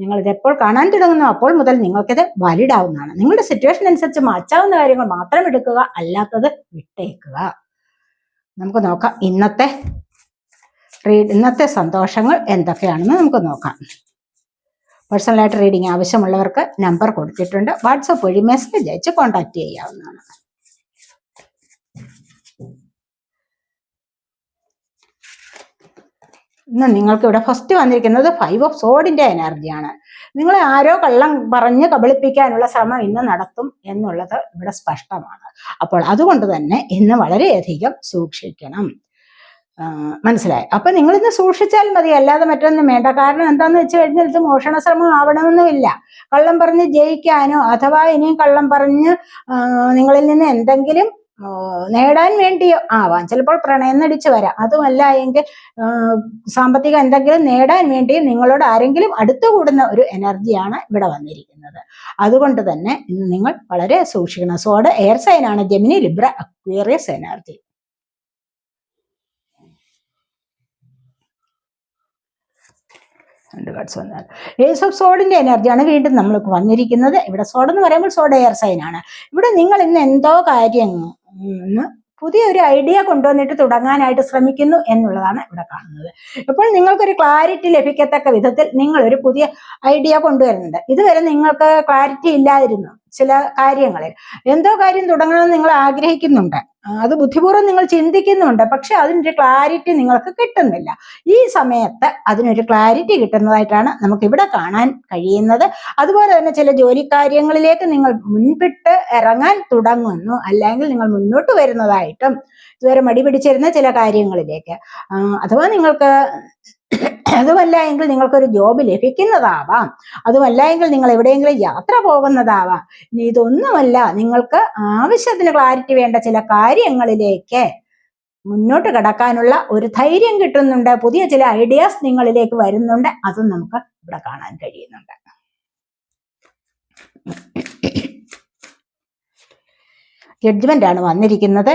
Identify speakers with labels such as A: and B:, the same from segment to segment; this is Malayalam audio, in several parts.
A: നിങ്ങൾ ഇതെപ്പോൾ കാണാൻ തുടങ്ങുന്നു അപ്പോൾ മുതൽ നിങ്ങൾക്കിത് വാലിഡ് ആവുന്നതാണ് നിങ്ങളുടെ സിറ്റുവേഷൻ അനുസരിച്ച് മാറ്റാവുന്ന കാര്യങ്ങൾ മാത്രം എടുക്കുക അല്ലാത്തത് വിട്ടേക്കുക നമുക്ക് നോക്കാം ഇന്നത്തെ റീഡ് ഇന്നത്തെ സന്തോഷങ്ങൾ എന്തൊക്കെയാണെന്ന് നമുക്ക് നോക്കാം പേഴ്സണലായിട്ട് റീഡിംഗ് ആവശ്യമുള്ളവർക്ക് നമ്പർ കൊടുത്തിട്ടുണ്ട് വാട്സപ്പ് വഴി മെസ്സേജ് അയച്ച് കോൺടാക്ട് ചെയ്യാവുന്നതാണ് ഇന്ന് നിങ്ങൾക്ക് ഇവിടെ ഫസ്റ്റ് വന്നിരിക്കുന്നത് ഫൈവ് ഓഫ് സോഡിന്റെ എനർജിയാണ് നിങ്ങളെ ആരോ കള്ളം പറഞ്ഞ് കബളിപ്പിക്കാനുള്ള ശ്രമം ഇന്ന് നടത്തും എന്നുള്ളത് ഇവിടെ സ്പഷ്ടമാണ് അപ്പോൾ അതുകൊണ്ട് തന്നെ ഇന്ന് വളരെയധികം സൂക്ഷിക്കണം മനസ്സിലായി അപ്പൊ നിങ്ങൾ ഇന്ന് സൂക്ഷിച്ചാൽ മതി അല്ലാതെ മറ്റൊന്നും വേണ്ട കാരണം എന്താന്ന് വെച്ച് കഴിഞ്ഞാൽ ഇത് മോഷണ ശ്രമം ആവണമെന്നുമില്ല കള്ളം പറഞ്ഞ് ജയിക്കാനോ അഥവാ ഇനിയും കള്ളം പറഞ്ഞ് നിങ്ങളിൽ നിന്ന് എന്തെങ്കിലും നേടാൻ വേണ്ടി ആവാം ചിലപ്പോൾ പ്രണയം നടിച്ചു വരാം അതുമല്ല എങ്കിൽ സാമ്പത്തികം എന്തെങ്കിലും നേടാൻ വേണ്ടി നിങ്ങളോട് ആരെങ്കിലും അടുത്തു കൂടുന്ന ഒരു എനർജിയാണ് ഇവിടെ വന്നിരിക്കുന്നത് അതുകൊണ്ട് തന്നെ നിങ്ങൾ വളരെ സൂക്ഷിക്കണം സോഡ് എയർ സൈനാണ് Gemini Libra Aquarius energy cards വന്നാൽ ഏസ് ഓഫ് സോഡിന്റെ എനർജിയാണ് വീണ്ടും നമ്മൾ വന്നിരിക്കുന്നത് ഇവിടെ സോഡ് എന്ന് പറയുമ്പോൾ സോഡ് എയർ ആണ് ഇവിടെ നിങ്ങൾ ഇന്ന് എന്തോ കാര്യം പുതിയൊരു ഐഡിയ കൊണ്ടുവന്നിട്ട് തുടങ്ങാനായിട്ട് ശ്രമിക്കുന്നു എന്നുള്ളതാണ് ഇവിടെ കാണുന്നത് ഇപ്പോൾ നിങ്ങൾക്കൊരു ക്ലാരിറ്റി ലഭിക്കത്തക്ക വിധത്തിൽ നിങ്ങൾ ഒരു പുതിയ ഐഡിയ കൊണ്ടുവരുന്നുണ്ട് ഇതുവരെ നിങ്ങൾക്ക് ക്ലാരിറ്റി ഇല്ലായിരുന്നു ചില കാര്യങ്ങളിൽ എന്തോ കാര്യം തുടങ്ങണമെന്ന് നിങ്ങൾ ആഗ്രഹിക്കുന്നുണ്ട് അത് ബുദ്ധിപൂർവ്വം നിങ്ങൾ ചിന്തിക്കുന്നുണ്ട് പക്ഷെ അതിനൊരു ക്ലാരിറ്റി നിങ്ങൾക്ക് കിട്ടുന്നില്ല ഈ സമയത്ത് അതിനൊരു ക്ലാരിറ്റി കിട്ടുന്നതായിട്ടാണ് നമുക്ക് ഇവിടെ കാണാൻ കഴിയുന്നത് അതുപോലെ തന്നെ ചില ജോലി കാര്യങ്ങളിലേക്ക് നിങ്ങൾ മുൻപിട്ട് ഇറങ്ങാൻ തുടങ്ങുന്നു അല്ലെങ്കിൽ നിങ്ങൾ മുന്നോട്ട് വരുന്നതായിട്ടും ഇതുവരെ മടി പിടിച്ചിരുന്ന ചില കാര്യങ്ങളിലേക്ക് അഥവാ നിങ്ങൾക്ക് അതുമല്ല എങ്കിൽ നിങ്ങൾക്കൊരു ജോബ് ലഭിക്കുന്നതാവാം അതുമല്ല എങ്കിൽ നിങ്ങൾ എവിടെയെങ്കിലും യാത്ര പോകുന്നതാവാം ഇതൊന്നുമല്ല നിങ്ങൾക്ക് ആവശ്യത്തിന് ക്ലാരിറ്റി വേണ്ട ചില കാര്യങ്ങളിലേക്ക് മുന്നോട്ട് കടക്കാനുള്ള ഒരു ധൈര്യം കിട്ടുന്നുണ്ട് പുതിയ ചില ഐഡിയാസ് നിങ്ങളിലേക്ക് വരുന്നുണ്ട് അതും നമുക്ക് ഇവിടെ കാണാൻ കഴിയുന്നുണ്ട് ജഡ്ജ്മെന്റ് ആണ് വന്നിരിക്കുന്നത്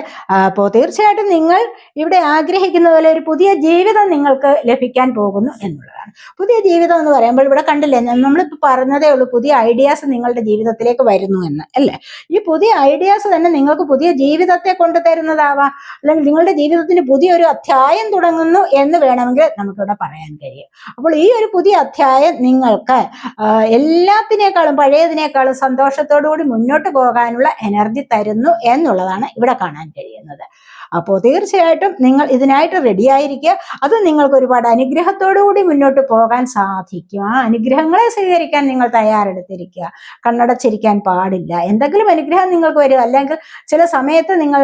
A: അപ്പോ തീർച്ചയായിട്ടും നിങ്ങൾ ഇവിടെ ആഗ്രഹിക്കുന്ന പോലെ ഒരു പുതിയ ജീവിതം നിങ്ങൾക്ക് ലഭിക്കാൻ പോകുന്നു എന്നുള്ളതാണ് പുതിയ ജീവിതം എന്ന് പറയുമ്പോൾ ഇവിടെ കണ്ടില്ലേ നമ്മളിപ്പോൾ പറഞ്ഞതേ ഉള്ളൂ പുതിയ ഐഡിയാസ് നിങ്ങളുടെ ജീവിതത്തിലേക്ക് വരുന്നു എന്ന് അല്ലേ ഈ പുതിയ ഐഡിയാസ് തന്നെ നിങ്ങൾക്ക് പുതിയ ജീവിതത്തെ കൊണ്ടു തരുന്നതാവാം അല്ലെങ്കിൽ നിങ്ങളുടെ ജീവിതത്തിന് പുതിയൊരു അധ്യായം തുടങ്ങുന്നു എന്ന് വേണമെങ്കിൽ നമുക്കിവിടെ പറയാൻ കഴിയും അപ്പോൾ ഈ ഒരു പുതിയ അധ്യായം നിങ്ങൾക്ക് എല്ലാത്തിനേക്കാളും പഴയതിനേക്കാളും സന്തോഷത്തോടുകൂടി മുന്നോട്ട് പോകാനുള്ള എനർജി തരുന്നു എന്നുള്ളതാണ് ഇവിടെ കാണാൻ കഴിയുന്നത് അപ്പോൾ തീർച്ചയായിട്ടും നിങ്ങൾ ഇതിനായിട്ട് ആയിരിക്കുക അത് നിങ്ങൾക്ക് ഒരുപാട് അനുഗ്രഹത്തോടു കൂടി മുന്നോട്ട് പോകാൻ സാധിക്കും ആ അനുഗ്രഹങ്ങളെ സ്വീകരിക്കാൻ നിങ്ങൾ തയ്യാറെടുത്തിരിക്കുക കണ്ണടച്ചിരിക്കാൻ പാടില്ല എന്തെങ്കിലും അനുഗ്രഹം നിങ്ങൾക്ക് വരും അല്ലെങ്കിൽ ചില സമയത്ത് നിങ്ങൾ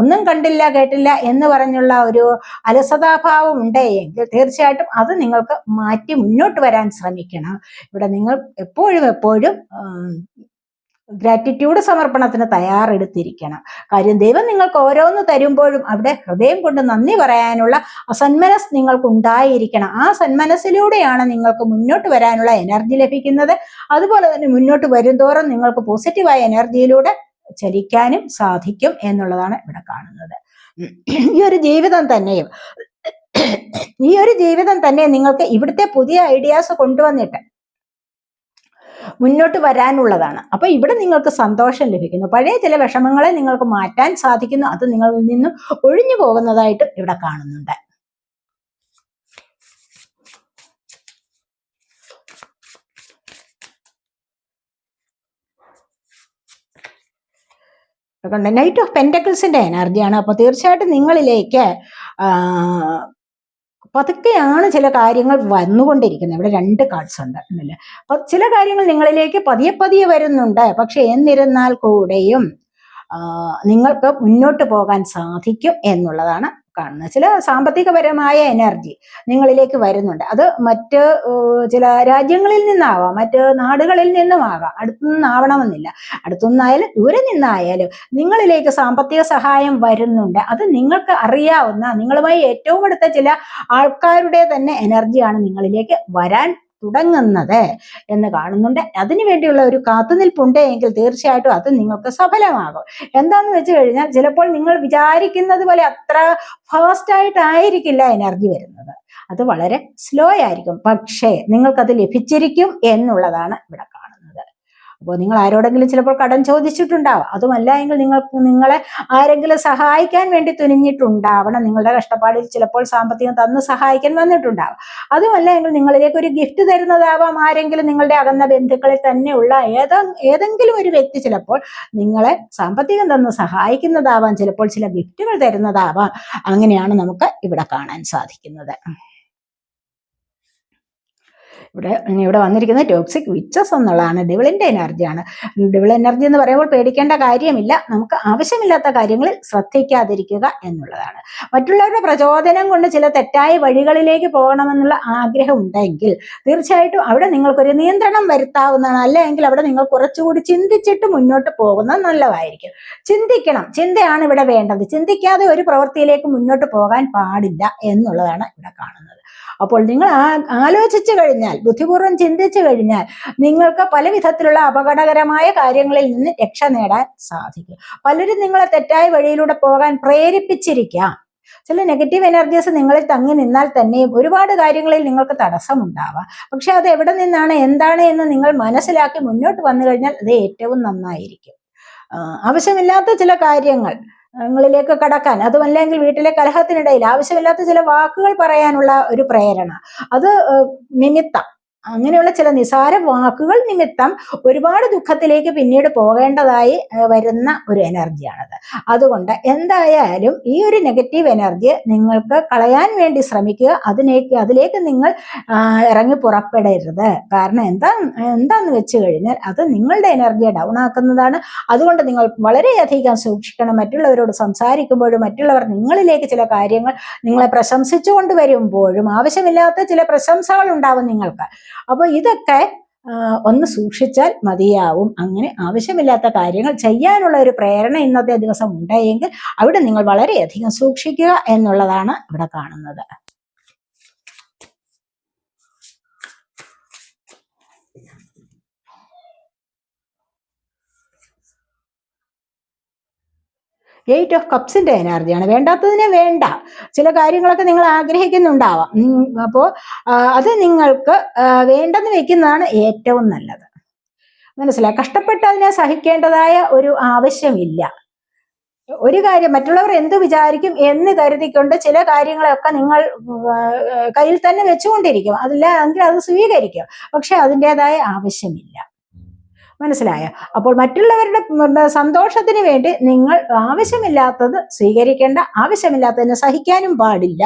A: ഒന്നും കണ്ടില്ല കേട്ടില്ല എന്ന് പറഞ്ഞുള്ള ഒരു അലസതാഭാവം ഉണ്ടെങ്കിൽ തീർച്ചയായിട്ടും അത് നിങ്ങൾക്ക് മാറ്റി മുന്നോട്ട് വരാൻ ശ്രമിക്കണം ഇവിടെ നിങ്ങൾ എപ്പോഴും എപ്പോഴും ഗ്രാറ്റിറ്റ്യൂഡ് സമർപ്പണത്തിന് തയ്യാറെടുത്തിരിക്കണം കാര്യം ദൈവം നിങ്ങൾക്ക് ഓരോന്ന് തരുമ്പോഴും അവിടെ ഹൃദയം കൊണ്ട് നന്ദി പറയാനുള്ള സന്മനസ് നിങ്ങൾക്ക് ഉണ്ടായിരിക്കണം ആ സന്മനസ്സിലൂടെയാണ് നിങ്ങൾക്ക് മുന്നോട്ട് വരാനുള്ള എനർജി ലഭിക്കുന്നത് അതുപോലെ തന്നെ മുന്നോട്ട് വരുംതോറും നിങ്ങൾക്ക് പോസിറ്റീവായ എനർജിയിലൂടെ ചലിക്കാനും സാധിക്കും എന്നുള്ളതാണ് ഇവിടെ കാണുന്നത് ഈ ഒരു ജീവിതം തന്നെയും ഈ ഒരു ജീവിതം തന്നെ നിങ്ങൾക്ക് ഇവിടുത്തെ പുതിയ ഐഡിയാസ് കൊണ്ടുവന്നിട്ട് മുന്നോട്ട് വരാനുള്ളതാണ് അപ്പോൾ ഇവിടെ നിങ്ങൾക്ക് സന്തോഷം ലഭിക്കുന്നു പഴയ ചില വിഷമങ്ങളെ നിങ്ങൾക്ക് മാറ്റാൻ സാധിക്കുന്നു അത് നിങ്ങളിൽ നിന്നും ഒഴിഞ്ഞു പോകുന്നതായിട്ട് ഇവിടെ കാണുന്നുണ്ട് നൈറ്റ് ഓഫ് പെൻറ്റക്കിൾസിൻ്റെ എനർജിയാണ് അപ്പോൾ തീർച്ചയായിട്ടും നിങ്ങളിലേക്ക് അതൊക്കെയാണ് ചില കാര്യങ്ങൾ വന്നുകൊണ്ടിരിക്കുന്നത് ഇവിടെ രണ്ട് കാർഡ്സ് ഉണ്ട് എന്നല്ല അപ്പൊ ചില കാര്യങ്ങൾ നിങ്ങളിലേക്ക് പതിയെ പതിയെ വരുന്നുണ്ട് പക്ഷെ എന്നിരുന്നാൽ കൂടെയും നിങ്ങൾക്ക് മുന്നോട്ട് പോകാൻ സാധിക്കും എന്നുള്ളതാണ് കാണുന്നത് ചില സാമ്പത്തികപരമായ എനർജി നിങ്ങളിലേക്ക് വരുന്നുണ്ട് അത് മറ്റ് ചില രാജ്യങ്ങളിൽ നിന്നാവാം മറ്റ് നാടുകളിൽ നിന്നുമാകാം അടുത്തുനിന്നാവണമെന്നില്ല അടുത്തുനിന്നായാലും ദൂരെ നിന്നായാലും നിങ്ങളിലേക്ക് സാമ്പത്തിക സഹായം വരുന്നുണ്ട് അത് നിങ്ങൾക്ക് അറിയാവുന്ന നിങ്ങളുമായി ഏറ്റവും അടുത്ത ചില ആൾക്കാരുടെ തന്നെ എനർജിയാണ് നിങ്ങളിലേക്ക് വരാൻ തുടങ്ങുന്നത് എന്ന് കാണുന്നുണ്ട് അതിനു വേണ്ടിയുള്ള ഒരു കാത്തുനിൽപ്പുണ്ട് എങ്കിൽ തീർച്ചയായിട്ടും അത് നിങ്ങൾക്ക് സഫലമാകും എന്താണെന്ന് വെച്ച് കഴിഞ്ഞാൽ ചിലപ്പോൾ നിങ്ങൾ വിചാരിക്കുന്നത് പോലെ അത്ര ഫാസ്റ്റായിട്ടായിരിക്കില്ല എനർജി വരുന്നത് അത് വളരെ സ്ലോ ആയിരിക്കും പക്ഷേ നിങ്ങൾക്കത് ലഭിച്ചിരിക്കും എന്നുള്ളതാണ് ഇവിടെ അപ്പോൾ നിങ്ങൾ ആരോടെങ്കിലും ചിലപ്പോൾ കടം ചോദിച്ചിട്ടുണ്ടാവാം അതുമല്ല എങ്കിൽ നിങ്ങൾക്ക് നിങ്ങളെ ആരെങ്കിലും സഹായിക്കാൻ വേണ്ടി തുനിഞ്ഞിട്ടുണ്ടാവണം നിങ്ങളുടെ കഷ്ടപ്പാടിൽ ചിലപ്പോൾ സാമ്പത്തികം തന്ന് സഹായിക്കാൻ വന്നിട്ടുണ്ടാവാം അതുമല്ല എങ്കിൽ നിങ്ങളിലേക്ക് ഒരു ഗിഫ്റ്റ് തരുന്നതാവാം ആരെങ്കിലും നിങ്ങളുടെ അകന്ന ബന്ധുക്കളിൽ തന്നെയുള്ള ഏത ഏതെങ്കിലും ഒരു വ്യക്തി ചിലപ്പോൾ നിങ്ങളെ സാമ്പത്തികം തന്ന് സഹായിക്കുന്നതാവാം ചിലപ്പോൾ ചില ഗിഫ്റ്റുകൾ തരുന്നതാവാം അങ്ങനെയാണ് നമുക്ക് ഇവിടെ കാണാൻ സാധിക്കുന്നത് ഇവിടെ ഇവിടെ വന്നിരിക്കുന്നത് ടോക്സിക് വിച്ചസ് എന്നുള്ളതാണ് ഡിവിളിൻ്റെ എനർജിയാണ് ഡിവിൾ എനർജി എന്ന് പറയുമ്പോൾ പേടിക്കേണ്ട കാര്യമില്ല നമുക്ക് ആവശ്യമില്ലാത്ത കാര്യങ്ങളിൽ ശ്രദ്ധിക്കാതിരിക്കുക എന്നുള്ളതാണ് മറ്റുള്ളവരുടെ പ്രചോദനം കൊണ്ട് ചില തെറ്റായ വഴികളിലേക്ക് പോകണമെന്നുള്ള ആഗ്രഹം ഉണ്ടെങ്കിൽ തീർച്ചയായിട്ടും അവിടെ നിങ്ങൾക്കൊരു നിയന്ത്രണം വരുത്താവുന്നതാണ് അല്ലെങ്കിൽ അവിടെ നിങ്ങൾ കുറച്ചുകൂടി ചിന്തിച്ചിട്ട് മുന്നോട്ട് പോകുന്നത് നല്ലതായിരിക്കും ചിന്തിക്കണം ചിന്തയാണ് ഇവിടെ വേണ്ടത് ചിന്തിക്കാതെ ഒരു പ്രവൃത്തിയിലേക്ക് മുന്നോട്ട് പോകാൻ പാടില്ല എന്നുള്ളതാണ് ഇവിടെ കാണുന്നത് അപ്പോൾ നിങ്ങൾ ആലോചിച്ചു കഴിഞ്ഞാൽ ബുദ്ധിപൂർവ്വം ചിന്തിച്ചു കഴിഞ്ഞാൽ നിങ്ങൾക്ക് പല വിധത്തിലുള്ള അപകടകരമായ കാര്യങ്ങളിൽ നിന്ന് രക്ഷ നേടാൻ സാധിക്കും പലരും നിങ്ങളെ തെറ്റായ വഴിയിലൂടെ പോകാൻ പ്രേരിപ്പിച്ചിരിക്കാം ചില നെഗറ്റീവ് എനർജീസ് നിങ്ങളിൽ തങ്ങി നിന്നാൽ തന്നെയും ഒരുപാട് കാര്യങ്ങളിൽ നിങ്ങൾക്ക് തടസ്സമുണ്ടാവാം പക്ഷെ അത് എവിടെ നിന്നാണ് എന്താണ് എന്ന് നിങ്ങൾ മനസ്സിലാക്കി മുന്നോട്ട് വന്നു കഴിഞ്ഞാൽ അത് ഏറ്റവും നന്നായിരിക്കും ആവശ്യമില്ലാത്ത ചില കാര്യങ്ങൾ ങ്ങളിലേക്ക് കടക്കാൻ അതുമല്ലെങ്കിൽ വീട്ടിലെ കലഹത്തിനിടയിൽ ആവശ്യമില്ലാത്ത ചില വാക്കുകൾ പറയാനുള്ള ഒരു പ്രേരണ അത് നിമിത്തം അങ്ങനെയുള്ള ചില നിസാര വാക്കുകൾ നിമിത്തം ഒരുപാട് ദുഃഖത്തിലേക്ക് പിന്നീട് പോകേണ്ടതായി വരുന്ന ഒരു എനർജിയാണത് അതുകൊണ്ട് എന്തായാലും ഈ ഒരു നെഗറ്റീവ് എനർജി നിങ്ങൾക്ക് കളയാൻ വേണ്ടി ശ്രമിക്കുക അതിനേക്ക് അതിലേക്ക് നിങ്ങൾ ഇറങ്ങി പുറപ്പെടരുത് കാരണം എന്താ എന്താന്ന് വെച്ച് കഴിഞ്ഞാൽ അത് നിങ്ങളുടെ എനർജിയെ ഡൗൺ ആക്കുന്നതാണ് അതുകൊണ്ട് നിങ്ങൾ വളരെയധികം സൂക്ഷിക്കണം മറ്റുള്ളവരോട് സംസാരിക്കുമ്പോഴും മറ്റുള്ളവർ നിങ്ങളിലേക്ക് ചില കാര്യങ്ങൾ നിങ്ങളെ പ്രശംസിച്ചുകൊണ്ട് വരുമ്പോഴും ആവശ്യമില്ലാത്ത ചില പ്രശംസകൾ ഉണ്ടാവും നിങ്ങൾക്ക് അപ്പോൾ ഇതൊക്കെ ഒന്ന് സൂക്ഷിച്ചാൽ മതിയാവും അങ്ങനെ ആവശ്യമില്ലാത്ത കാര്യങ്ങൾ ചെയ്യാനുള്ള ഒരു പ്രേരണ ഇന്നത്തെ ദിവസം ഉണ്ടായെങ്കിൽ അവിടെ നിങ്ങൾ വളരെയധികം സൂക്ഷിക്കുക എന്നുള്ളതാണ് ഇവിടെ കാണുന്നത് എയ്റ്റ് ഓഫ് കപ്സിന്റെ എനർജിയാണ് വേണ്ടാത്തതിനെ വേണ്ട ചില കാര്യങ്ങളൊക്കെ നിങ്ങൾ ആഗ്രഹിക്കുന്നുണ്ടാവാം അപ്പോൾ അത് നിങ്ങൾക്ക് വേണ്ടെന്ന് വെക്കുന്നതാണ് ഏറ്റവും നല്ലത് മനസ്സിലായി കഷ്ടപ്പെട്ട് അതിനെ സഹിക്കേണ്ടതായ ഒരു ആവശ്യമില്ല ഒരു കാര്യം മറ്റുള്ളവർ എന്ത് വിചാരിക്കും എന്ന് കരുതിക്കൊണ്ട് ചില കാര്യങ്ങളൊക്കെ നിങ്ങൾ കയ്യിൽ തന്നെ വെച്ചുകൊണ്ടിരിക്കും അതില്ല എങ്കിൽ അത് സ്വീകരിക്കും പക്ഷെ അതിൻ്റെതായ ആവശ്യമില്ല മനസ്സിലായോ അപ്പോൾ മറ്റുള്ളവരുടെ സന്തോഷത്തിന് വേണ്ടി നിങ്ങൾ ആവശ്യമില്ലാത്തത് സ്വീകരിക്കേണ്ട ആവശ്യമില്ലാത്തതിനെ സഹിക്കാനും പാടില്ല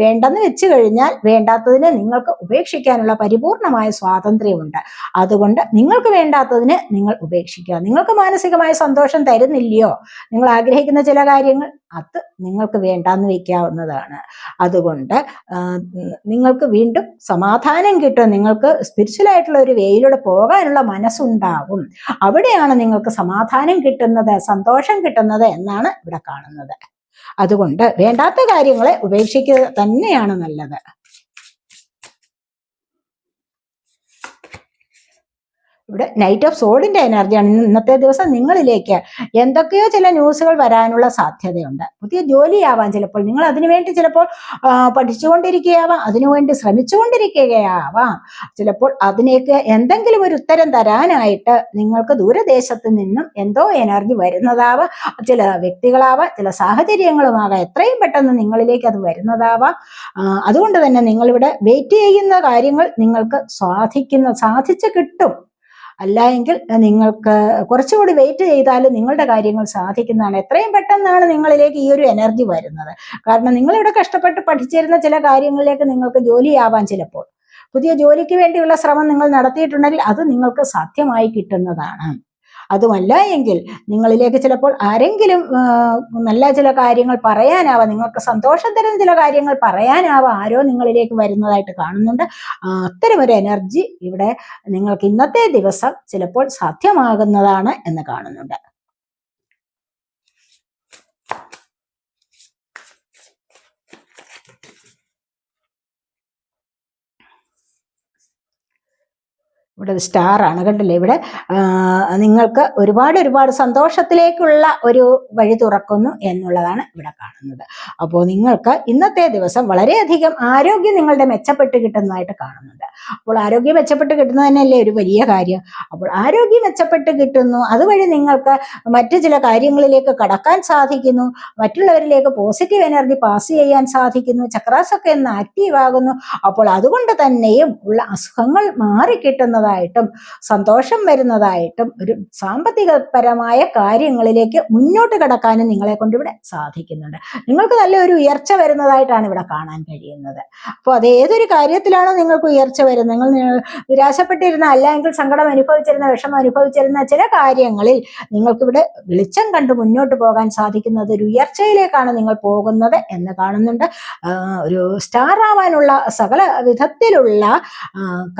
A: വേണ്ടെന്ന് വെച്ചു കഴിഞ്ഞാൽ വേണ്ടാത്തതിനെ നിങ്ങൾക്ക് ഉപേക്ഷിക്കാനുള്ള പരിപൂർണമായ സ്വാതന്ത്ര്യമുണ്ട് അതുകൊണ്ട് നിങ്ങൾക്ക് വേണ്ടാത്തതിന് നിങ്ങൾ ഉപേക്ഷിക്കുക നിങ്ങൾക്ക് മാനസികമായ സന്തോഷം തരുന്നില്ലയോ നിങ്ങൾ ആഗ്രഹിക്കുന്ന ചില കാര്യങ്ങൾ അത് നിങ്ങൾക്ക് വേണ്ടാന്ന് വയ്ക്കാവുന്നതാണ് അതുകൊണ്ട് നിങ്ങൾക്ക് വീണ്ടും സമാധാനം കിട്ടും നിങ്ങൾക്ക് സ്പിരിച്വലായിട്ടുള്ള ഒരു വേയിലൂടെ പോകാനുള്ള മനസ്സുണ്ടാകും അവിടെയാണ് നിങ്ങൾക്ക് സമാധാനം കിട്ടുന്നത് സന്തോഷം കിട്ടുന്നത് എന്നാണ് ഇവിടെ കാണുന്നത് അതുകൊണ്ട് വേണ്ടാത്ത കാര്യങ്ങളെ ഉപേക്ഷിക്കുക തന്നെയാണ് നല്ലത് ഇവിടെ നൈറ്റ് ഓഫ് സോളിന്റെ എനർജിയാണ് ഇന്നത്തെ ദിവസം നിങ്ങളിലേക്ക് എന്തൊക്കെയോ ചില ന്യൂസുകൾ വരാനുള്ള സാധ്യതയുണ്ട് പുതിയ ജോലിയാവാം ചിലപ്പോൾ നിങ്ങൾ അതിനുവേണ്ടി ചിലപ്പോൾ പഠിച്ചുകൊണ്ടിരിക്കുകയാവാം അതിനുവേണ്ടി ശ്രമിച്ചുകൊണ്ടിരിക്കുകയാവാം ചിലപ്പോൾ അതിനേക്ക് എന്തെങ്കിലും ഒരു ഉത്തരം തരാനായിട്ട് നിങ്ങൾക്ക് ദൂരദേശത്ത് നിന്നും എന്തോ എനർജി വരുന്നതാവാം ചില വ്യക്തികളാവാം ചില സാഹചര്യങ്ങളുമാകാം എത്രയും പെട്ടെന്ന് നിങ്ങളിലേക്ക് അത് വരുന്നതാവാം അതുകൊണ്ട് തന്നെ നിങ്ങളിവിടെ വെയിറ്റ് ചെയ്യുന്ന കാര്യങ്ങൾ നിങ്ങൾക്ക് സാധിക്കുന്ന സാധിച്ചു കിട്ടും അല്ല എങ്കിൽ നിങ്ങൾക്ക് കുറച്ചുകൂടി വെയിറ്റ് ചെയ്താൽ നിങ്ങളുടെ കാര്യങ്ങൾ സാധിക്കുന്നതാണ് എത്രയും പെട്ടെന്നാണ് നിങ്ങളിലേക്ക് ഈ ഒരു എനർജി വരുന്നത് കാരണം നിങ്ങളിവിടെ കഷ്ടപ്പെട്ട് പഠിച്ചിരുന്ന ചില കാര്യങ്ങളിലേക്ക് നിങ്ങൾക്ക് ജോലിയാവാൻ ചിലപ്പോൾ പുതിയ ജോലിക്ക് വേണ്ടിയുള്ള ശ്രമം നിങ്ങൾ നടത്തിയിട്ടുണ്ടെങ്കിൽ അത് നിങ്ങൾക്ക് സാധ്യമായി കിട്ടുന്നതാണ് അതുമല്ല എങ്കിൽ നിങ്ങളിലേക്ക് ചിലപ്പോൾ ആരെങ്കിലും നല്ല ചില കാര്യങ്ങൾ പറയാനാവാം നിങ്ങൾക്ക് സന്തോഷം തരുന്ന ചില കാര്യങ്ങൾ പറയാനാവാം ആരോ നിങ്ങളിലേക്ക് വരുന്നതായിട്ട് കാണുന്നുണ്ട് അത്തരമൊരു എനർജി ഇവിടെ നിങ്ങൾക്ക് ഇന്നത്തെ ദിവസം ചിലപ്പോൾ സാധ്യമാകുന്നതാണ് എന്ന് കാണുന്നുണ്ട് ഇവിടെ സ്റ്റാറാണ് കണ്ടില്ലേ ഇവിടെ നിങ്ങൾക്ക് ഒരുപാട് ഒരുപാട് സന്തോഷത്തിലേക്കുള്ള ഒരു വഴി തുറക്കുന്നു എന്നുള്ളതാണ് ഇവിടെ കാണുന്നത് അപ്പോൾ നിങ്ങൾക്ക് ഇന്നത്തെ ദിവസം വളരെയധികം ആരോഗ്യം നിങ്ങളുടെ മെച്ചപ്പെട്ട് കിട്ടുന്നതായിട്ട് കാണുന്നുണ്ട് അപ്പോൾ ആരോഗ്യം മെച്ചപ്പെട്ട് കിട്ടുന്നത് തന്നെയല്ലേ ഒരു വലിയ കാര്യം അപ്പോൾ ആരോഗ്യം മെച്ചപ്പെട്ട് കിട്ടുന്നു അതുവഴി നിങ്ങൾക്ക് മറ്റു ചില കാര്യങ്ങളിലേക്ക് കടക്കാൻ സാധിക്കുന്നു മറ്റുള്ളവരിലേക്ക് പോസിറ്റീവ് എനർജി പാസ് ചെയ്യാൻ സാധിക്കുന്നു ചക്രാസൊക്കെ ഒന്ന് ആക്റ്റീവ് ആകുന്നു അപ്പോൾ അതുകൊണ്ട് തന്നെയും ഉള്ള അസുഖങ്ങൾ മാറിക്കിട്ടുന്നത് വരുന്നതായിട്ടും സന്തോഷം വരുന്നതായിട്ടും ഒരു സാമ്പത്തികപരമായ കാര്യങ്ങളിലേക്ക് മുന്നോട്ട് കിടക്കാനും നിങ്ങളെ കൊണ്ട് ഇവിടെ സാധിക്കുന്നുണ്ട് നിങ്ങൾക്ക് നല്ലൊരു ഉയർച്ച വരുന്നതായിട്ടാണ് ഇവിടെ കാണാൻ കഴിയുന്നത് അപ്പോൾ അത് ഏതൊരു കാര്യത്തിലാണോ നിങ്ങൾക്ക് ഉയർച്ച വരുന്നത് നിങ്ങൾ നിരാശപ്പെട്ടിരുന്ന അല്ലെങ്കിൽ സങ്കടം അനുഭവിച്ചിരുന്ന വിഷമം അനുഭവിച്ചിരുന്ന ചില കാര്യങ്ങളിൽ നിങ്ങൾക്കിവിടെ വെളിച്ചം കണ്ട് മുന്നോട്ട് പോകാൻ സാധിക്കുന്നത് ഒരു ഉയർച്ചയിലേക്കാണ് നിങ്ങൾ പോകുന്നത് എന്ന് കാണുന്നുണ്ട് ഒരു സ്റ്റാർ ആവാനുള്ള സകല വിധത്തിലുള്ള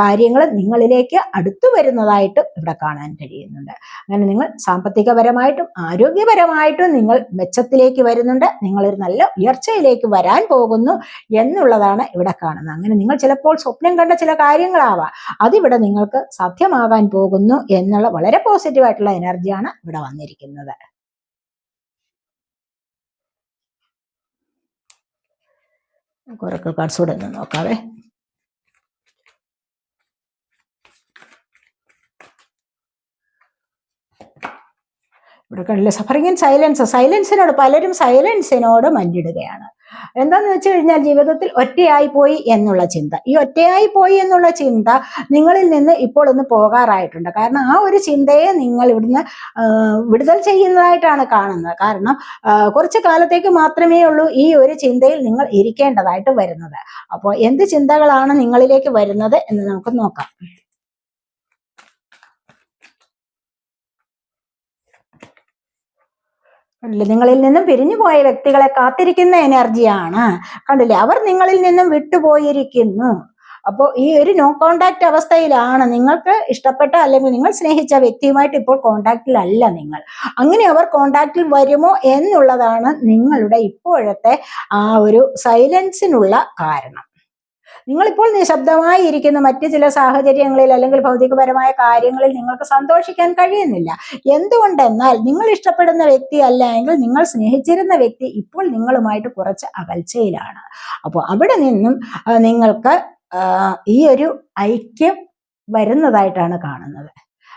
A: കാര്യങ്ങൾ നിങ്ങളിലേക്ക് രൂപയ്ക്ക് അടുത്തു വരുന്നതായിട്ട് ഇവിടെ കാണാൻ കഴിയുന്നുണ്ട് അങ്ങനെ നിങ്ങൾ സാമ്പത്തികപരമായിട്ടും ആരോഗ്യപരമായിട്ടും നിങ്ങൾ മെച്ചത്തിലേക്ക് വരുന്നുണ്ട് നിങ്ങൾ ഒരു നല്ല ഉയർച്ചയിലേക്ക് വരാൻ പോകുന്നു എന്നുള്ളതാണ് ഇവിടെ കാണുന്നത് അങ്ങനെ നിങ്ങൾ ചിലപ്പോൾ സ്വപ്നം കണ്ട ചില കാര്യങ്ങളാവാം അതിവിടെ നിങ്ങൾക്ക് സാധ്യമാകാൻ പോകുന്നു എന്നുള്ള വളരെ ആയിട്ടുള്ള എനർജിയാണ് ഇവിടെ വന്നിരിക്കുന്നത് കുറെ കാർഡ്സ് കൂടെ നോക്കാവേ ഇവിടെ കണ്ടില്ല സഫറിങ് ഇൻ സൈലൻസ് സൈലൻസിനോട് പലരും സൈലൻസിനോട് മല്ലിടുകയാണ് എന്താന്ന് വെച്ച് കഴിഞ്ഞാൽ ജീവിതത്തിൽ ഒറ്റയായി പോയി എന്നുള്ള ചിന്ത ഈ ഒറ്റയായി പോയി എന്നുള്ള ചിന്ത നിങ്ങളിൽ നിന്ന് ഇപ്പോൾ ഒന്ന് പോകാറായിട്ടുണ്ട് കാരണം ആ ഒരു ചിന്തയെ നിങ്ങൾ ഇവിടുന്ന് വിടുതൽ ചെയ്യുന്നതായിട്ടാണ് കാണുന്നത് കാരണം കുറച്ച് കാലത്തേക്ക് മാത്രമേ ഉള്ളൂ ഈ ഒരു ചിന്തയിൽ നിങ്ങൾ ഇരിക്കേണ്ടതായിട്ട് വരുന്നത് അപ്പോൾ എന്ത് ചിന്തകളാണ് നിങ്ങളിലേക്ക് വരുന്നത് എന്ന് നമുക്ക് നോക്കാം നിങ്ങളിൽ നിന്നും പിരിഞ്ഞു പോയ വ്യക്തികളെ കാത്തിരിക്കുന്ന എനർജിയാണ് കണ്ടില്ലേ അവർ നിങ്ങളിൽ നിന്നും വിട്ടുപോയിരിക്കുന്നു അപ്പോൾ ഈ ഒരു നോ കോണ്ടാക്ട് അവസ്ഥയിലാണ് നിങ്ങൾക്ക് ഇഷ്ടപ്പെട്ട അല്ലെങ്കിൽ നിങ്ങൾ സ്നേഹിച്ച വ്യക്തിയുമായിട്ട് ഇപ്പോൾ കോണ്ടാക്റ്റിലല്ല നിങ്ങൾ അങ്ങനെ അവർ കോണ്ടാക്റ്റിൽ വരുമോ എന്നുള്ളതാണ് നിങ്ങളുടെ ഇപ്പോഴത്തെ ആ ഒരു സൈലൻസിനുള്ള കാരണം നിങ്ങളിപ്പോൾ നിശബ്ദമായി ഇരിക്കുന്ന മറ്റ് ചില സാഹചര്യങ്ങളിൽ അല്ലെങ്കിൽ ഭൗതികപരമായ കാര്യങ്ങളിൽ നിങ്ങൾക്ക് സന്തോഷിക്കാൻ കഴിയുന്നില്ല എന്തുകൊണ്ടെന്നാൽ നിങ്ങൾ ഇഷ്ടപ്പെടുന്ന വ്യക്തി അല്ല എങ്കിൽ നിങ്ങൾ സ്നേഹിച്ചിരുന്ന വ്യക്തി ഇപ്പോൾ നിങ്ങളുമായിട്ട് കുറച്ച് അകൽച്ചയിലാണ് അപ്പോൾ അവിടെ നിന്നും നിങ്ങൾക്ക് ഈ ഒരു ഐക്യം വരുന്നതായിട്ടാണ് കാണുന്നത്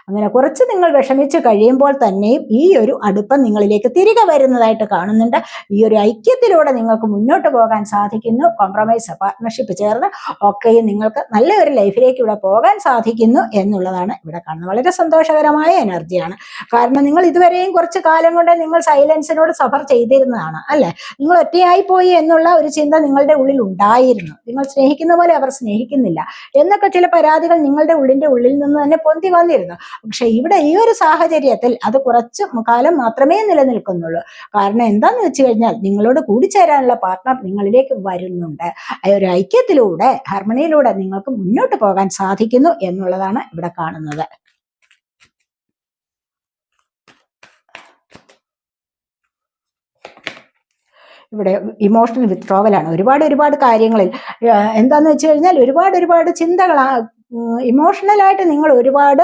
A: അങ്ങനെ കുറച്ച് നിങ്ങൾ വിഷമിച്ച് കഴിയുമ്പോൾ തന്നെയും ഈ ഒരു അടുപ്പം നിങ്ങളിലേക്ക് തിരികെ വരുന്നതായിട്ട് കാണുന്നുണ്ട് ഈ ഒരു ഐക്യത്തിലൂടെ നിങ്ങൾക്ക് മുന്നോട്ട് പോകാൻ സാധിക്കുന്നു കോംപ്രമൈസ് പാർട്ട്ണർഷിപ്പ് ചേർന്ന് ഒക്കെ നിങ്ങൾക്ക് നല്ലൊരു ലൈഫിലേക്ക് ഇവിടെ പോകാൻ സാധിക്കുന്നു എന്നുള്ളതാണ് ഇവിടെ കാണുന്നത് വളരെ സന്തോഷകരമായ എനർജിയാണ് കാരണം നിങ്ങൾ ഇതുവരെയും കുറച്ച് കാലം കൊണ്ട് നിങ്ങൾ സൈലൻസിനോട് സഫർ ചെയ്തിരുന്നതാണ് അല്ലെ നിങ്ങൾ ഒറ്റയായി പോയി എന്നുള്ള ഒരു ചിന്ത നിങ്ങളുടെ ഉള്ളിൽ ഉണ്ടായിരുന്നു നിങ്ങൾ സ്നേഹിക്കുന്ന പോലെ അവർ സ്നേഹിക്കുന്നില്ല എന്നൊക്കെ ചില പരാതികൾ നിങ്ങളുടെ ഉള്ളിന്റെ ഉള്ളിൽ നിന്ന് തന്നെ പൊന്തി വന്നിരുന്നു പക്ഷെ ഇവിടെ ഈ ഒരു സാഹചര്യത്തിൽ അത് കുറച്ച് കാലം മാത്രമേ നിലനിൽക്കുന്നുള്ളൂ കാരണം എന്താന്ന് വെച്ച് കഴിഞ്ഞാൽ നിങ്ങളോട് കൂടിച്ചേരാനുള്ള പാർട്ട്ണർ നിങ്ങളിലേക്ക് വരുന്നുണ്ട് ഒരു ഐക്യത്തിലൂടെ ഹാർമണിയിലൂടെ നിങ്ങൾക്ക് മുന്നോട്ട് പോകാൻ സാധിക്കുന്നു എന്നുള്ളതാണ് ഇവിടെ കാണുന്നത് ഇവിടെ ഇമോഷണൽ വിത്രോവലാണ് ഒരുപാട് ഒരുപാട് കാര്യങ്ങളിൽ എന്താന്ന് വെച്ച് കഴിഞ്ഞാൽ ഒരുപാട് ഒരുപാട് ചിന്തകൾ ഇമോഷണലായിട്ട് നിങ്ങൾ ഒരുപാട്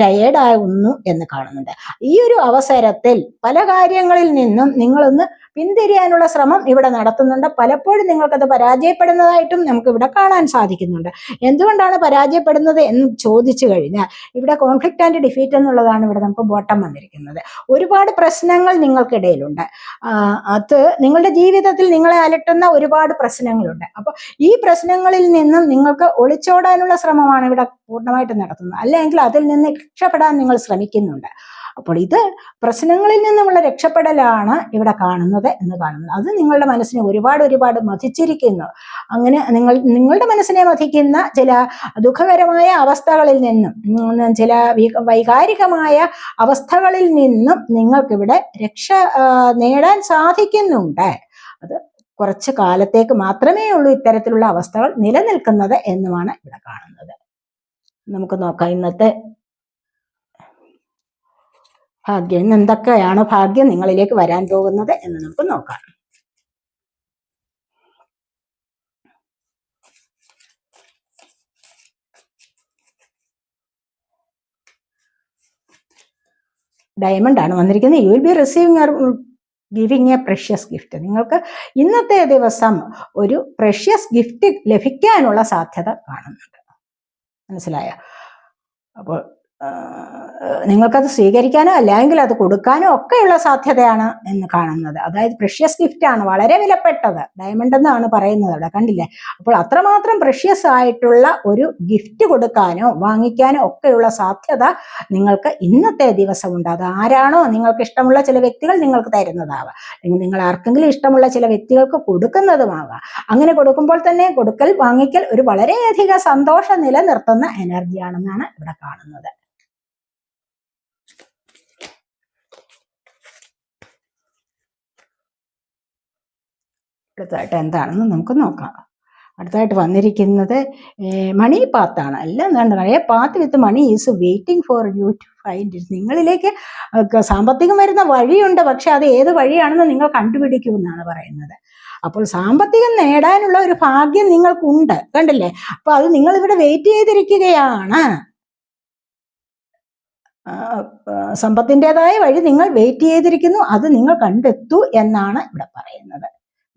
A: ടയേർഡാകുന്നു എന്ന് കാണുന്നുണ്ട് ഈ ഒരു അവസരത്തിൽ പല കാര്യങ്ങളിൽ നിന്നും നിങ്ങളൊന്ന് പിന്തിരിയാനുള്ള ശ്രമം ഇവിടെ നടത്തുന്നുണ്ട് പലപ്പോഴും നിങ്ങൾക്കത് പരാജയപ്പെടുന്നതായിട്ടും നമുക്ക് ഇവിടെ കാണാൻ സാധിക്കുന്നുണ്ട് എന്തുകൊണ്ടാണ് പരാജയപ്പെടുന്നത് എന്ന് ചോദിച്ചു കഴിഞ്ഞാൽ ഇവിടെ കോൺഫ്ലിക്റ്റ് ആൻഡ് ഡിഫീറ്റ് എന്നുള്ളതാണ് ഇവിടെ നമുക്ക് ബോട്ടം വന്നിരിക്കുന്നത് ഒരുപാട് പ്രശ്നങ്ങൾ നിങ്ങൾക്കിടയിലുണ്ട് അത് നിങ്ങളുടെ ജീവിതത്തിൽ നിങ്ങളെ അലട്ടുന്ന ഒരുപാട് പ്രശ്നങ്ങളുണ്ട് അപ്പോൾ ഈ പ്രശ്നങ്ങളിൽ നിന്നും നിങ്ങൾക്ക് ഒളിച്ചോടാനുള്ള ശ്രമം ശ്രമമാണ് ഇവിടെ പൂർണ്ണമായിട്ട് നടത്തുന്നത് അല്ലെങ്കിൽ അതിൽ നിന്ന് രക്ഷപ്പെടാൻ നിങ്ങൾ ശ്രമിക്കുന്നുണ്ട് അപ്പോൾ ഇത് പ്രശ്നങ്ങളിൽ നിന്നുമുള്ള രക്ഷപ്പെടലാണ് ഇവിടെ കാണുന്നത് എന്ന് കാണുന്നത് അത് നിങ്ങളുടെ മനസ്സിനെ ഒരുപാട് ഒരുപാട് മതിച്ചിരിക്കുന്നു അങ്ങനെ നിങ്ങൾ നിങ്ങളുടെ മനസ്സിനെ മതിക്കുന്ന ചില ദുഃഖകരമായ അവസ്ഥകളിൽ നിന്നും ചില വൈകാരികമായ അവസ്ഥകളിൽ നിന്നും നിങ്ങൾക്കിവിടെ രക്ഷ നേടാൻ സാധിക്കുന്നുണ്ട് അത് കുറച്ച് കാലത്തേക്ക് മാത്രമേ ഉള്ളൂ ഇത്തരത്തിലുള്ള അവസ്ഥകൾ നിലനിൽക്കുന്നത് എന്നുമാണ് ഇവിടെ കാണുന്നത് നമുക്ക് നോക്കാം ഇന്നത്തെ ഭാഗ്യം ഇന്ന് എന്തൊക്കെയാണ് ഭാഗ്യം നിങ്ങളിലേക്ക് വരാൻ പോകുന്നത് എന്ന് നമുക്ക് നോക്കാം ഡയമണ്ട് ആണ് വന്നിരിക്കുന്നത് you will be receiving giving a precious gift നിങ്ങൾക്ക് ഇന്നത്തെ ദിവസം ഒരു പ്രഷ്യസ് ഗിഫ്റ്റ് ലഭിക്കാനുള്ള സാധ്യത കാണുന്നുണ്ട് മനസ്സിലായോ അപ്പോൾ നിങ്ങൾക്കത് സ്വീകരിക്കാനോ അല്ലെങ്കിൽ അത് കൊടുക്കാനോ ഒക്കെയുള്ള സാധ്യതയാണ് എന്ന് കാണുന്നത് അതായത് പ്രഷ്യസ് ഗിഫ്റ്റ് ആണ് വളരെ വിലപ്പെട്ടത് ഡയമണ്ട് എന്നാണ് പറയുന്നത് അവിടെ കണ്ടില്ലേ അപ്പോൾ അത്രമാത്രം പ്രഷ്യസ് ആയിട്ടുള്ള ഒരു ഗിഫ്റ്റ് കൊടുക്കാനോ വാങ്ങിക്കാനോ ഒക്കെയുള്ള സാധ്യത നിങ്ങൾക്ക് ഇന്നത്തെ ദിവസം ഉണ്ട് അത് ആരാണോ നിങ്ങൾക്ക് ഇഷ്ടമുള്ള ചില വ്യക്തികൾ നിങ്ങൾക്ക് തരുന്നതാവാം അല്ലെങ്കിൽ നിങ്ങൾ ആർക്കെങ്കിലും ഇഷ്ടമുള്ള ചില വ്യക്തികൾക്ക് കൊടുക്കുന്നതുമാവാം അങ്ങനെ കൊടുക്കുമ്പോൾ തന്നെ കൊടുക്കൽ വാങ്ങിക്കൽ ഒരു വളരെയധികം സന്തോഷം നിലനിർത്തുന്ന എനർജിയാണെന്നാണ് ഇവിടെ കാണുന്നത് അടുത്തതായിട്ട് എന്താണെന്ന് നമുക്ക് നോക്കാം അടുത്തായിട്ട് വന്നിരിക്കുന്നത് മണി പാത്താണ് എല്ലാം എന്താണ് നിറയെ path with money is waiting for you to find it നിങ്ങളിലേക്ക് സാമ്പത്തികം വരുന്ന വഴിയുണ്ട് പക്ഷെ അത് ഏത് വഴിയാണെന്ന് നിങ്ങൾ കണ്ടുപിടിക്കുമെന്നാണ് പറയുന്നത് അപ്പോൾ സാമ്പത്തികം നേടാനുള്ള ഒരു ഭാഗ്യം നിങ്ങൾക്കുണ്ട് കണ്ടില്ലേ അപ്പൊ അത് നിങ്ങൾ ഇവിടെ വെയിറ്റ് ചെയ്തിരിക്കുകയാണ് സമ്പത്തിൻ്റെതായ വഴി നിങ്ങൾ വെയിറ്റ് ചെയ്തിരിക്കുന്നു അത് നിങ്ങൾ കണ്ടെത്തൂ എന്നാണ് ഇവിടെ പറയുന്നത്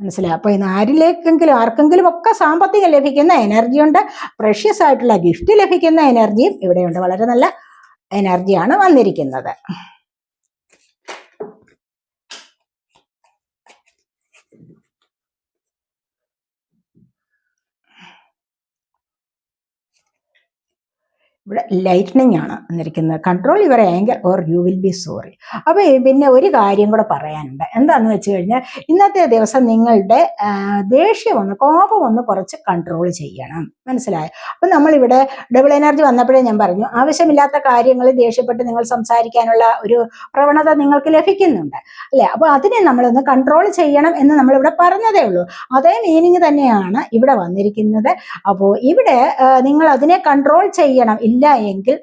A: മനസ്സിലായി അപ്പൊ ഈ ആരിലേക്കെങ്കിലും ആർക്കെങ്കിലും ഒക്കെ സാമ്പത്തികം ലഭിക്കുന്ന എനർജി ഉണ്ട് പ്രഷ്യസ് ആയിട്ടുള്ള ഗിഫ്റ്റ് ലഭിക്കുന്ന എനർജിയും ഇവിടെയുണ്ട് വളരെ നല്ല എനർജിയാണ് വന്നിരിക്കുന്നത് ഇവിടെ ലൈറ്റ്നിങ് ആണ് എന്നിരിക്കുന്നത് control your anchor or you will be sorry അപ്പോൾ പിന്നെ ഒരു കാര്യം കൂടെ പറയാനുണ്ട് എന്താണെന്ന് വെച്ച് കഴിഞ്ഞാൽ ഇന്നത്തെ ദിവസം നിങ്ങളുടെ ദേഷ്യം ഒന്ന് കോപം ഒന്ന് കുറച്ച് കൺട്രോൾ ചെയ്യണം മനസ്സിലായോ അപ്പം നമ്മളിവിടെ ഡബിൾ എനർജി വന്നപ്പോഴേ ഞാൻ പറഞ്ഞു ആവശ്യമില്ലാത്ത കാര്യങ്ങൾ ദേഷ്യപ്പെട്ട് നിങ്ങൾ സംസാരിക്കാനുള്ള ഒരു പ്രവണത നിങ്ങൾക്ക് ലഭിക്കുന്നുണ്ട് അല്ലേ അപ്പോൾ അതിനെ നമ്മളൊന്ന് കൺട്രോൾ ചെയ്യണം എന്ന് നമ്മളിവിടെ പറഞ്ഞതേ ഉള്ളൂ അതേ മീനിങ് തന്നെയാണ് ഇവിടെ വന്നിരിക്കുന്നത് അപ്പോൾ ഇവിടെ നിങ്ങൾ അതിനെ കൺട്രോൾ ചെയ്യണം ഇല്ല എങ്കിൽ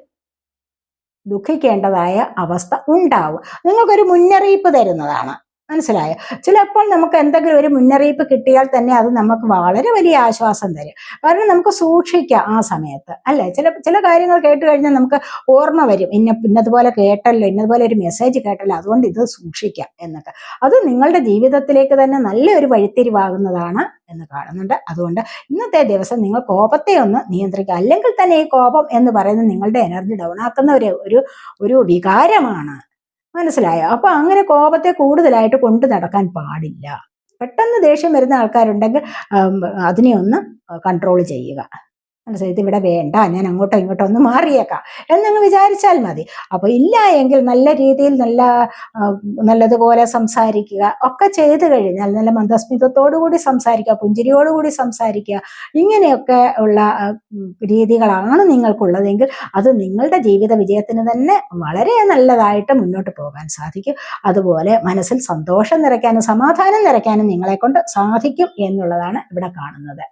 A: ദുഃഖിക്കേണ്ടതായ അവസ്ഥ ഉണ്ടാവും നിങ്ങൾക്കൊരു മുന്നറിയിപ്പ് തരുന്നതാണ് മനസ്സിലായോ ചിലപ്പോൾ നമുക്ക് എന്തെങ്കിലും ഒരു മുന്നറിയിപ്പ് കിട്ടിയാൽ തന്നെ അത് നമുക്ക് വളരെ വലിയ ആശ്വാസം തരും കാരണം നമുക്ക് സൂക്ഷിക്കാം ആ സമയത്ത് അല്ലേ ചില ചില കാര്യങ്ങൾ കേട്ട് കഴിഞ്ഞാൽ നമുക്ക് ഓർമ്മ വരും ഇന്ന ഇന്നതുപോലെ കേട്ടല്ലോ ഇന്നതുപോലെ ഒരു മെസ്സേജ് കേട്ടല്ലോ അതുകൊണ്ട് ഇത് സൂക്ഷിക്കാം എന്നൊക്കെ അത് നിങ്ങളുടെ ജീവിതത്തിലേക്ക് തന്നെ നല്ലൊരു വഴിത്തിരിവാകുന്നതാണ് എന്ന് കാണുന്നുണ്ട് അതുകൊണ്ട് ഇന്നത്തെ ദിവസം നിങ്ങൾ കോപത്തെ ഒന്ന് നിയന്ത്രിക്കുക അല്ലെങ്കിൽ തന്നെ ഈ കോപം എന്ന് പറയുന്നത് നിങ്ങളുടെ എനർജി ഡൗൺ ആക്കുന്ന ഒരു ഒരു വികാരമാണ് മനസ്സിലായോ അപ്പൊ അങ്ങനെ കോപത്തെ കൂടുതലായിട്ട് കൊണ്ടു നടക്കാൻ പാടില്ല പെട്ടെന്ന് ദേഷ്യം വരുന്ന ആൾക്കാരുണ്ടെങ്കിൽ അതിനെ ഒന്ന് കൺട്രോൾ ചെയ്യുക മനസ്സിലായി ഇവിടെ വേണ്ട ഞാൻ അങ്ങോട്ടോ ഇങ്ങോട്ടോ ഒന്ന് മാറിയേക്കാം എന്നങ്ങ് വിചാരിച്ചാൽ മതി അപ്പോൾ ഇല്ല എങ്കിൽ നല്ല രീതിയിൽ നല്ല നല്ലതുപോലെ സംസാരിക്കുക ഒക്കെ ചെയ്തു കഴിഞ്ഞാൽ നല്ല മന്ദസ്മിതത്തോടുകൂടി സംസാരിക്കുക പുഞ്ചിരിയോടുകൂടി സംസാരിക്കുക ഇങ്ങനെയൊക്കെ ഉള്ള രീതികളാണ് നിങ്ങൾക്കുള്ളതെങ്കിൽ അത് നിങ്ങളുടെ ജീവിത വിജയത്തിന് തന്നെ വളരെ നല്ലതായിട്ട് മുന്നോട്ട് പോകാൻ സാധിക്കും അതുപോലെ മനസ്സിൽ സന്തോഷം നിറയ്ക്കാനും സമാധാനം നിറയ്ക്കാനും നിങ്ങളെ കൊണ്ട് സാധിക്കും എന്നുള്ളതാണ് ഇവിടെ കാണുന്നത്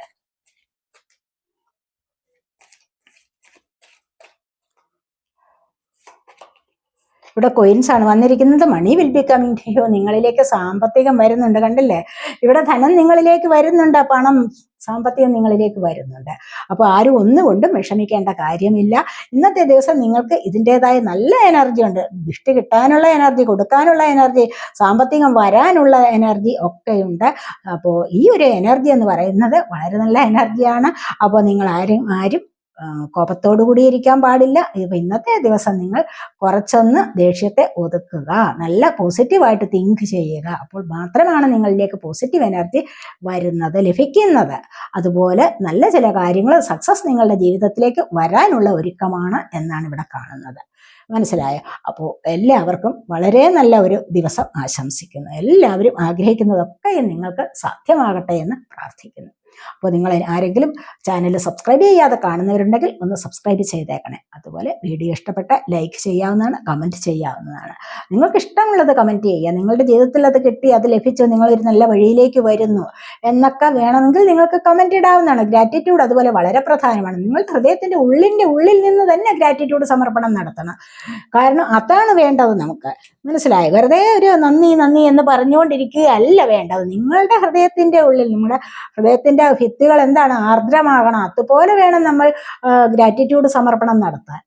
A: ഇവിടെ കോയിൻസ് ആണ് വന്നിരിക്കുന്നത് money will be coming to you നിങ്ങളിലേക്ക് സാമ്പത്തികം വരുന്നുണ്ട് കണ്ടില്ലേ ഇവിടെ ധനം നിങ്ങളിലേക്ക് വരുന്നുണ്ട് പണം സാമ്പത്തികം നിങ്ങളിലേക്ക് വരുന്നുണ്ട് അപ്പോൾ ആരും ഒന്നുകൊണ്ടും വിഷമിക്കേണ്ട കാര്യമില്ല ഇന്നത്തെ ദിവസം നിങ്ങൾക്ക് ഇതിൻ്റെതായ നല്ല എനർജി ഉണ്ട് ദൃഷ്ടി കിട്ടാനുള്ള എനർജി കൊടുക്കാനുള്ള എനർജി സാമ്പത്തികം വരാനുള്ള എനർജി ഒക്കെയുണ്ട് അപ്പോൾ ഈ ഒരു എനർജി എന്ന് പറയുന്നത് വളരെ നല്ല എനർജിയാണ് അപ്പോൾ നിങ്ങൾ ആരും ആരും കോപത്തോടു കൂടി ഇരിക്കാൻ പാടില്ല ഇപ്പൊ ഇന്നത്തെ ദിവസം നിങ്ങൾ കുറച്ചൊന്ന് ദേഷ്യത്തെ ഒതുക്കുക നല്ല പോസിറ്റീവായിട്ട് തിങ്ക് ചെയ്യുക അപ്പോൾ മാത്രമാണ് നിങ്ങളിലേക്ക് പോസിറ്റീവ് എനർജി വരുന്നത് ലഭിക്കുന്നത് അതുപോലെ നല്ല ചില കാര്യങ്ങൾ സക്സസ് നിങ്ങളുടെ ജീവിതത്തിലേക്ക് വരാനുള്ള ഒരുക്കമാണ് എന്നാണ് ഇവിടെ കാണുന്നത് മനസ്സിലായോ അപ്പോൾ എല്ലാവർക്കും വളരെ നല്ല ഒരു ദിവസം ആശംസിക്കുന്നു എല്ലാവരും ആഗ്രഹിക്കുന്നതൊക്കെ നിങ്ങൾക്ക് സാധ്യമാകട്ടെ എന്ന് പ്രാർത്ഥിക്കുന്നു അപ്പോൾ നിങ്ങൾ ആരെങ്കിലും ചാനൽ സബ്സ്ക്രൈബ് ചെയ്യാതെ കാണുന്നവരുണ്ടെങ്കിൽ ഒന്ന് സബ്സ്ക്രൈബ് ചെയ്തേക്കണേ അതുപോലെ വീഡിയോ ഇഷ്ടപ്പെട്ട ലൈക്ക് ചെയ്യാവുന്നതാണ് കമൻറ്റ് ചെയ്യാവുന്നതാണ് നിങ്ങൾക്ക് ഇഷ്ടമുള്ളത് കമൻറ്റ് ചെയ്യുക നിങ്ങളുടെ ജീവിതത്തിൽ അത് കിട്ടി അത് ലഭിച്ചു നിങ്ങളൊരു നല്ല വഴിയിലേക്ക് വരുന്നു എന്നൊക്കെ വേണമെങ്കിൽ നിങ്ങൾക്ക് കമൻറ്റ് ഇടാവുന്നതാണ് ഗ്രാറ്റിറ്റ്യൂഡ് അതുപോലെ വളരെ പ്രധാനമാണ് നിങ്ങൾ ഹൃദയത്തിൻ്റെ ഉള്ളിൻ്റെ ഉള്ളിൽ നിന്ന് തന്നെ ഗ്രാറ്റിറ്റ്യൂഡ് സമർപ്പണം നടത്തണം കാരണം അതാണ് വേണ്ടത് നമുക്ക് മനസ്സിലായി വെറുതെ ഒരു നന്ദി നന്ദി എന്ന് പറഞ്ഞുകൊണ്ടിരിക്കുകയല്ല വേണ്ടത് നിങ്ങളുടെ ഹൃദയത്തിൻ്റെ ഉള്ളിൽ നിങ്ങളുടെ ഹൃദയത്തിൻ്റെ അതിന്റെ ഭിത്തികൾ എന്താണ് ആർദ്രമാകണം അതുപോലെ വേണം നമ്മൾ ഗ്രാറ്റിറ്റ്യൂഡ് സമർപ്പണം നടത്താൻ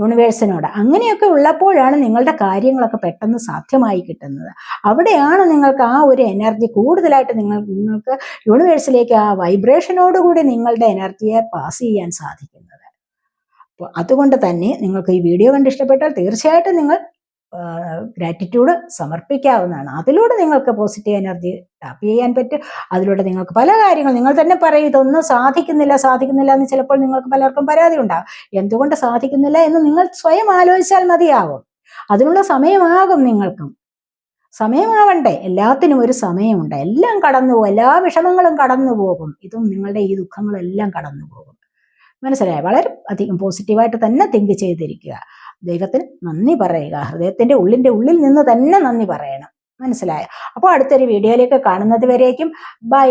A: യൂണിവേഴ്സിനോട് അങ്ങനെയൊക്കെ ഉള്ളപ്പോഴാണ് നിങ്ങളുടെ കാര്യങ്ങളൊക്കെ പെട്ടെന്ന് സാധ്യമായി കിട്ടുന്നത് അവിടെയാണ് നിങ്ങൾക്ക് ആ ഒരു എനർജി കൂടുതലായിട്ട് നിങ്ങൾ നിങ്ങൾക്ക് യൂണിവേഴ്സിലേക്ക് ആ വൈബ്രേഷനോടുകൂടി നിങ്ങളുടെ എനർജിയെ പാസ് ചെയ്യാൻ സാധിക്കുന്നത് അപ്പോൾ അതുകൊണ്ട് തന്നെ നിങ്ങൾക്ക് ഈ വീഡിയോ കണ്ട് ഇഷ്ടപ്പെട്ടാൽ തീർച്ചയായിട്ടും നിങ്ങൾ ഗ്രാറ്റിറ്റ്യൂഡ് സമർപ്പിക്കാവുന്നതാണ് അതിലൂടെ നിങ്ങൾക്ക് പോസിറ്റീവ് എനർജി ടാപ്പ് ചെയ്യാൻ പറ്റും അതിലൂടെ നിങ്ങൾക്ക് പല കാര്യങ്ങൾ നിങ്ങൾ തന്നെ പറയും ഇതൊന്നും സാധിക്കുന്നില്ല സാധിക്കുന്നില്ല എന്ന് ചിലപ്പോൾ നിങ്ങൾക്ക് പലർക്കും പരാതി ഉണ്ടാകും എന്തുകൊണ്ട് സാധിക്കുന്നില്ല എന്ന് നിങ്ങൾ സ്വയം ആലോചിച്ചാൽ മതിയാകും അതിനുള്ള സമയമാകും നിങ്ങൾക്കും സമയമാവണ്ടേ എല്ലാത്തിനും ഒരു സമയമുണ്ട് എല്ലാം കടന്നു പോകും എല്ലാ വിഷമങ്ങളും കടന്നു പോകും ഇതും നിങ്ങളുടെ ഈ ദുഃഖങ്ങളെല്ലാം കടന്നു പോകും മനസ്സിലായി വളരെ അധികം പോസിറ്റീവായിട്ട് തന്നെ തിങ്ക് ചെയ്തിരിക്കുക ദൈവത്തിന് നന്ദി പറയുക ഹൃദയത്തിന്റെ ഉള്ളിന്റെ ഉള്ളിൽ നിന്ന് തന്നെ നന്ദി പറയണം മനസ്സിലായ അപ്പോൾ അടുത്തൊരു വീഡിയോയിലേക്ക് കാണുന്നത് വരേക്കും ബൈ